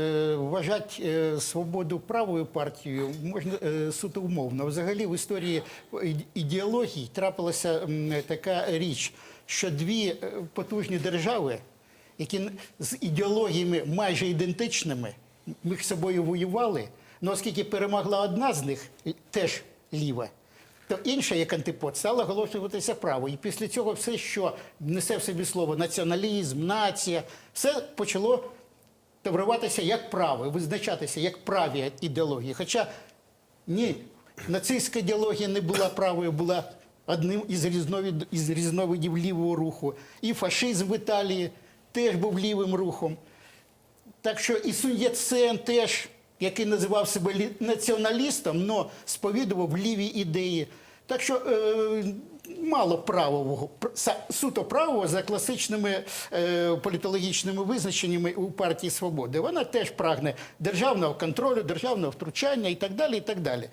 Е, Вважати е, свободу правою партією можна е, суто умовно. Взагалі в історії ідеологій трапилася така річ, що дві потужні держави, які з ідеологіями майже ідентичними, між собою воювали, але оскільки перемогла одна з них, теж ліва, то інша, як антипод, стала оголошуватися право. І після цього все, що несе в собі слово націоналізм, нація, все почало тавруватися як право, визначатися як праві ідеології. Хоча ні, нацистська ідеологія не була правою, була одним із різновид, із різновидів лівого руху. І фашизм в Італії теж був лівим рухом. Так що і Сун Яцен теж, який називав себе лі- націоналістом, але сповідував ліві ідеї. Так що е, мало правового, пр- суто правого за класичними е, політологічними визначеннями у партії Свободи. Вона теж прагне державного контролю, державного втручання і так далі. І так далі.